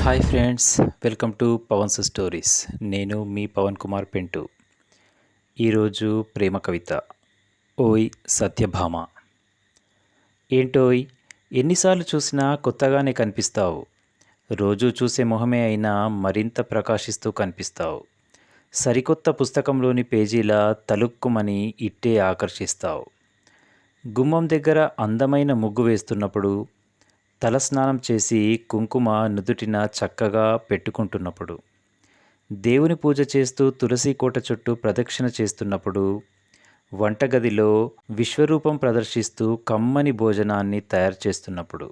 Hi friends welcome to Pavan's stories నేను మీ పవన్ కుమార్ పెంటు ఈరోజు ప్రేమ కవిత. ఓయ్ సత్యభామ. ఏంటోయ్ ఎన్నిసార్లు చూసినా కొత్తగానే కనిపిస్తావు. రోజు చూసే మొహమే అయినా మరింత ప్రకాశిస్తూ కనిపిస్తావు. సరికొత్త పుస్తకంలోని పేజీలా తలుక్కుమని ఇట్టే ఆకర్షిస్తావు. గుమ్మం దగ్గర అందమైన ముగ్గు వేస్తున్నప్పుడు తలస్నానం చేసి కుంకుమ నుదుటిన చక్కగా పెట్టుకుంటున్నప్పుడు దేవుని పూజ చేస్తూ తులసి కోట చుట్టూ ప్రదక్షిణ చేస్తున్నప్పుడు వంటగదిలో విశ్వరూపం ప్రదర్శిస్తూ కమ్మని భోజనాన్ని తయారు చేస్తున్నప్పుడు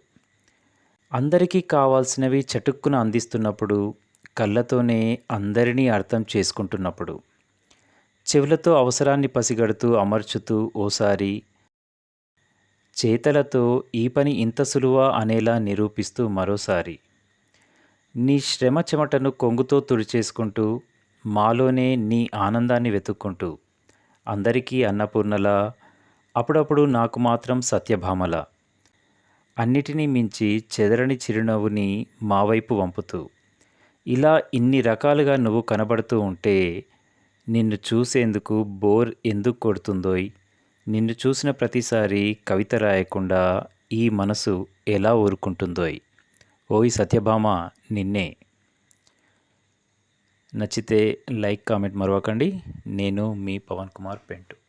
అందరికీ కావాల్సినవి చటుక్కున అందిస్తున్నప్పుడు కళ్ళతోనే అందరినీ అర్థం చేసుకుంటున్నప్పుడు చెవులతో అవసరాన్ని పసిగడుతూ అమర్చుతూ ఓసారి చేతలతో ఈ పని ఇంత సులువా అనేలా నిరూపిస్తూ మరోసారి నీ శ్రమ చెమటను కొంగుతో తుడిచేసుకుంటూ మాలోనే నీ ఆనందాన్ని వెతుక్కుంటూ అందరికీ అన్నపూర్ణలా అప్పుడప్పుడు నాకు మాత్రం సత్యభామల అన్నిటినీ మించి చెదరని చిరునవ్వుని మా వైపు వంపుతూ ఇలా ఇన్ని రకాలుగా నువ్వు కనబడుతూ ఉంటే నిన్ను చూసేందుకు బోర్ ఎందుకు కొడుతుందోయ్? నిన్ను చూసిన ప్రతిసారి కవిత రాయకుండా ఈ మనసు ఎలా ఊరుకుంటుందోయ్? ఓయ్ సత్యభామ నిన్నే. నచ్చితే లైక్ కామెంట్ మరవకండి. నేను మీ పవన్ కుమార్ పెంటు.